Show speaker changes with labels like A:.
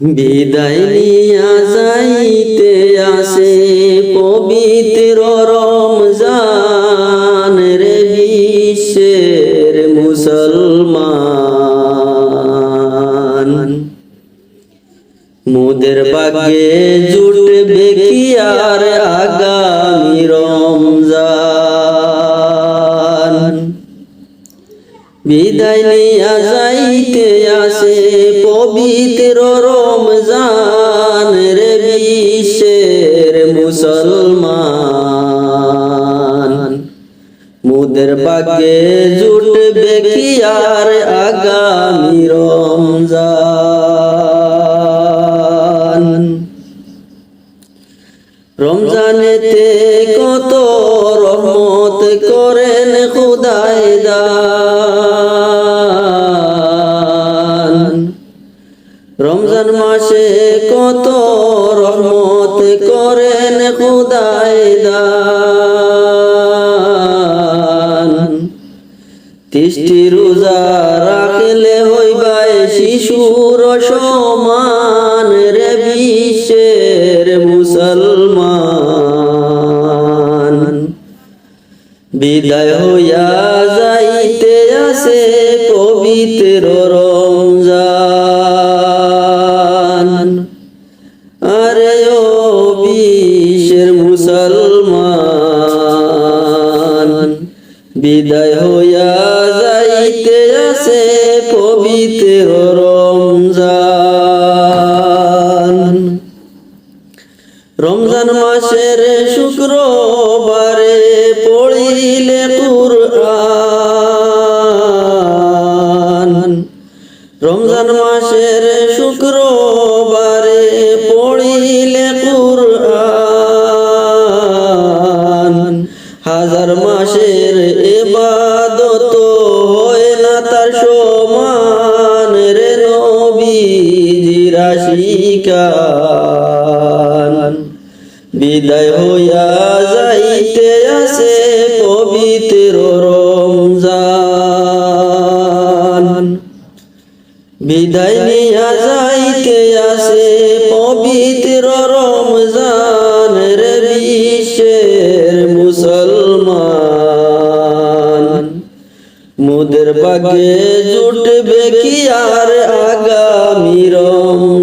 A: বিদায় নিয়া যাইতে আসে পবিত্র রমজান রে বিশ্বের মুসলমান। মোদের বাগে জুটবে কি আর আগামী বিদায় নিয়া যাইতে আসে পবিত্র রমজান রে বিশ্বের মুসলমান। মুদের বাগে জুটবে কি আর আগামী রমজান? রমজানেতে কত রহমত করেন খুদাই রমজান মাসে কত রহমত করেন খুদাই দান। তিষ্টি রোজা রাখলে হইবাই শিশুর সমান রে বিশ্বের মুসলমান। বিদায় হইয়া যাইতে আসে পবিত্র মুসলমান। বিদায় হইয়া যাইতে আসে পবিত্র রমজান। রমজান মাসের শুক্রবারে পড়িলে কুরআন। রমজান মাসের শুক্রবারে পড়িলে কুরআন হাজার মাসের এবাদত হয় না তার সমান রে নবীজির আশিকান। বিদায় হইয়া যাইতে আসে পবিত্র রমজান। বিদায় নিয়া যাইতে আসে পবিত্র রমজান। মুসলমান মুদের বাগে জুটবে কি আর আগামী রমজান